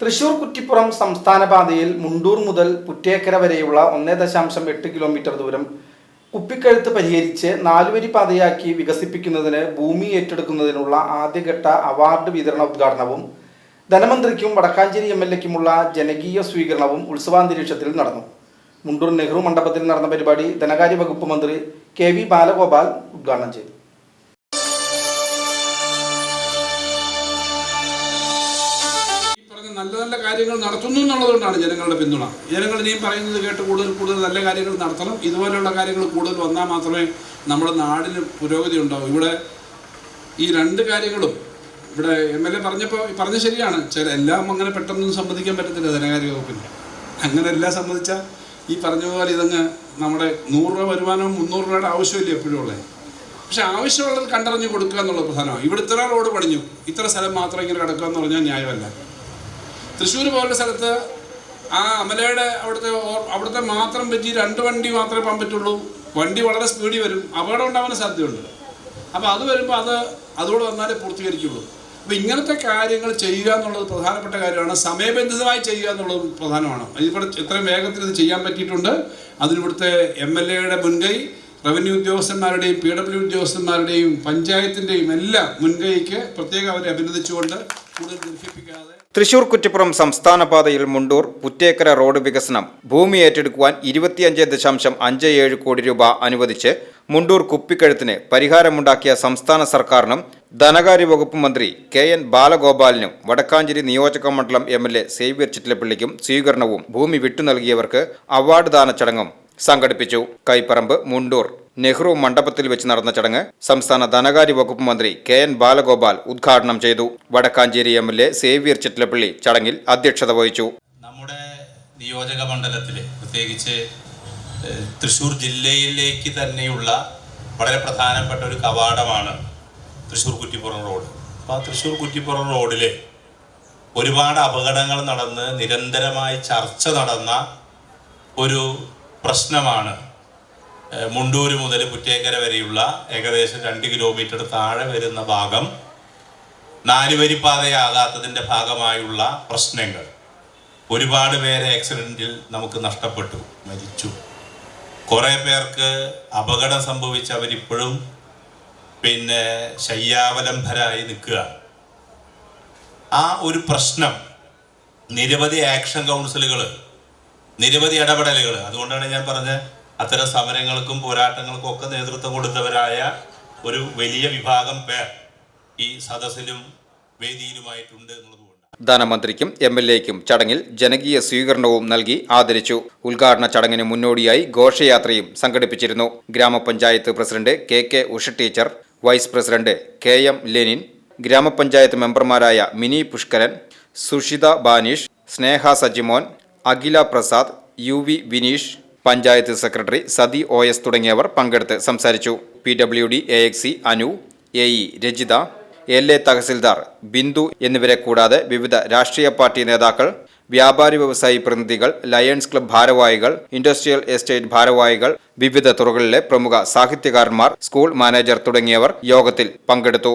തൃശൂർ കുറ്റിപ്പുറം സംസ്ഥാന പാതയിൽ മുണ്ടൂർ മുതൽ പുറ്റേക്കര വരെയുള്ള ഒന്നേ ദശാംശം എട്ട് കിലോമീറ്റർ ദൂരം കുപ്പിക്കഴുത്ത് പരിഹരിച്ച് നാലുവരി പാതയാക്കി വികസിപ്പിക്കുന്നതിന് ഭൂമി ഏറ്റെടുക്കുന്നതിനുള്ള ആദ്യഘട്ട അവാർഡ് വിതരണ ഉദ്ഘാടനവും ധനമന്ത്രിക്കും വടക്കാഞ്ചേരി എം എൽ എക്കുമുള്ള ജനകീയ സ്വീകരണവും ഉത്സവാന്തരീക്ഷത്തിൽ നടന്നു. മുണ്ടൂർ നെഹ്റു മണ്ഡപത്തിൽ നടന്ന പരിപാടി ധനകാര്യ വകുപ്പ് മന്ത്രി കെ വി ബാലഗോപാൽ ഉദ്ഘാടനം ചെയ്തു. നല്ല നല്ല കാര്യങ്ങൾ നടത്തുന്നു എന്നുള്ളതുകൊണ്ടാണ് ജനങ്ങളുടെ പിന്തുണ. ജനങ്ങൾ നീ പറയുന്നത് കേട്ട് കൂടുതൽ കൂടുതൽ നല്ല കാര്യങ്ങൾ നടത്തണം. ഇതുപോലെയുള്ള കാര്യങ്ങൾ കൂടുതൽ വന്നാൽ മാത്രമേ നമ്മുടെ നാടിന് പുരോഗതി ഉണ്ടാവൂ. ഇവിടെ ഈ രണ്ട് കാര്യങ്ങളും ഇവിടെ എം എൽ എ പറഞ്ഞപ്പോൾ പറഞ്ഞ ശരിയാണ്. ചില എല്ലാം അങ്ങനെ പെട്ടെന്നൊന്നും സമ്മതിക്കാൻ പറ്റത്തില്ല ധനകാര്യ വകുപ്പിന്. അങ്ങനെ എല്ലാം സമ്മതിച്ചാൽ ഈ പറഞ്ഞതുപോലെ ഇതങ്ങ് നമ്മുടെ നൂറ് രൂപ വരുമാനം മുന്നൂറ് രൂപയുടെ ആവശ്യമില്ല എപ്പോഴും ഉള്ളത്. പക്ഷെ ആവശ്യമുള്ളത് കണ്ടറിഞ്ഞ് കൊടുക്കുക എന്നുള്ളത് പ്രധാനമാണ്. ഇവിടെ ഇത്ര റോഡ് പണിഞ്ഞു. ഇത്ര സ്ഥലം മാത്രം ഇങ്ങനെ കിടക്കുക എന്ന് പറഞ്ഞാൽ ന്യായമല്ല. തൃശ്ശൂർ പോലുള്ള സ്ഥലത്ത് ആ അമലയുടെ അവിടുത്തെ അവിടുത്തെ മാത്രം പറ്റി രണ്ട് വണ്ടി മാത്രമേ പോകാൻ പറ്റുള്ളൂ. വണ്ടി വളരെ സ്പീഡിൽ വരും. അപകടം ഉണ്ടാവാൻ സാധ്യതയുണ്ട്. അപ്പോൾ അത് വരുമ്പോൾ അത് അതുകൂടെ വന്നാലേ പൂർത്തീകരിക്കുള്ളൂ. അപ്പോൾ ഇങ്ങനത്തെ കാര്യങ്ങൾ ചെയ്യുക എന്നുള്ളത് പ്രധാനപ്പെട്ട കാര്യമാണ്. സമയബന്ധിതമായി ചെയ്യുക എന്നുള്ളത് പ്രധാനമാണ്. ഇതിവിടെ എത്രയും വേഗത്തിൽ ഇത് ചെയ്യാൻ പറ്റിയിട്ടുണ്ട്. അതിനിവിടുത്തെ എം എൽ എയുടെ മുൻകൈ റവന്യൂ ഉദ്യോഗസ്ഥന്മാരുടെയും പി ഡബ്ല്യു ഉദ്യോഗസ്ഥന്മാരുടെയും പഞ്ചായത്തിന്റെയും എല്ലാം മുൻകൈക്ക് പ്രത്യേകം അവരെ അഭിനന്ദിച്ചുകൊണ്ട് തൃശൂർ കുറ്റിപ്പുറം സംസ്ഥാന പാതയിൽ മുണ്ടൂർ പുറ്റേക്കര റോഡ് വികസനം ഭൂമി ഏറ്റെടുക്കുവാൻ ഇരുപത്തിയഞ്ച് ദശാംശം അഞ്ച് ഏഴ് കോടി രൂപ അനുവദിച്ച് മുണ്ടൂർ കുപ്പിക്കഴുത്തിന് പരിഹാരമുണ്ടാക്കിയ സംസ്ഥാന സർക്കാരിനും ധനകാര്യ വകുപ്പ് മന്ത്രി കെ എൻ ബാലഗോപാലിനും വടക്കാഞ്ചേരി നിയോജക മണ്ഡലം എം എൽ എ സേവ്യർ ചിറ്റിലപ്പള്ളിക്കും സ്വീകരണവും ഭൂമി വിട്ടു നൽകിയവർക്ക് അവാർഡ് ദാന ചടങ്ങും സംഘടിപ്പിച്ചു. കൈപ്പറമ്പ് മുണ്ടൂർ. നെഹ്റു മണ്ഡപത്തിൽ വെച്ച് നടന്ന ചടങ്ങ് സംസ്ഥാന ധനകാര്യ വകുപ്പ് മന്ത്രി കെ എൻ ബാലഗോപാൽ ഉദ്ഘാടനം ചെയ്തു. Vadakkanchery M L A Xavier Chittilappilly ചടങ്ങിൽ അധ്യക്ഷത വഹിച്ചു. നമ്മുടെ നിയോജക മണ്ഡലത്തിലെ പ്രത്യേകിച്ച് തൃശൂർ ജില്ലയിലേക്ക് തന്നെയുള്ള വളരെ പ്രധാനപ്പെട്ട ഒരു കവാടമാണ് തൃശൂർ കുറ്റിപ്പുറം റോഡ്. അപ്പോൾ ആ കുറ്റിപ്പുറം റോഡിലെ ഒരുപാട് അപകടങ്ങൾ നടന്ന് നിരന്തരമായി ചർച്ച നടന്ന ഒരു പ്രശ്നമാണ് മുണ്ടൂര് മുതൽ പുറ്റേക്കര വരെയുള്ള ഏകദേശം രണ്ട് കിലോമീറ്റർ താഴെ വരുന്ന ഭാഗം നാലുവരിപ്പാതയാകാത്തതിന്റെ ഭാഗമായുള്ള പ്രശ്നങ്ങൾ. ഒരുപാട് പേരെ ആക്സിഡന്റിൽ നമുക്ക് നഷ്ടപ്പെട്ടു മരിച്ചു. കുറേ പേർക്ക് അപകടം സംഭവിച്ച് അവരിപ്പോഴും പിന്നെ ശയ്യാവലംബരായി നിൽക്കുക. ആ ഒരു പ്രശ്നം നിരവധി ആക്ഷൻ കൗൺസിലുകൾ നിരവധി ഇടപെടലുകൾ അതുകൊണ്ടാണ് ഞാൻ പറഞ്ഞ അത്തരം സമരങ്ങൾക്കും പോരാട്ടങ്ങൾക്കും ഒക്കെ നേതൃത്വം കൊടുത്തവരായ ഒരു വലിയ വിഭാഗം പേർ ഈ സദസ്സിലും വേദിയിലുമായിട്ടുണ്ട് എന്നുള്ളതുകൊണ്ട് ധനമന്ത്രിക്കും എം എൽ എക്കും ചടങ്ങിൽ ജനകീയ സ്വീകരണവും നൽകി ആദരിച്ചു. ഉദ്ഘാടന ചടങ്ങിന് മുന്നോടിയായി ഘോഷയാത്രയും സംഘടിപ്പിച്ചിരുന്നു. ഗ്രാമപഞ്ചായത്ത് president K K Usha teacher vice president K M Lenin ഗ്രാമപഞ്ചായത്ത് മെമ്പർമാരായ Mini Pushkaran Sushitha Banish Sneha Sajimon Akhila Prasad U V Vineesh panchayat secretary Sathi O S തുടങ്ങിയവർ പങ്കെടുത്ത് സംസാരിച്ചു. P W D A X Anu A E Rajitha L A tahsildar Bindu എന്നിവരെ കൂടാതെ വിവിധ രാഷ്ട്രീയ party നേതാക്കൾ വ്യാപാരി വ്യവസായി പ്രതിനിധികൾ ലയൺസ് ക്ലബ് ഭാരവാഹികൾ ഇൻഡസ്ട്രിയൽ എസ്റ്റേറ്റ് ഭാരവാഹികൾ വിവിധ തുറകളിലെ പ്രമുഖ സാഹിത്യകാരന്മാർ സ്കൂൾ മാനേജർ തുടങ്ങിയവർ യോഗത്തിൽ പങ്കെടുത്തു.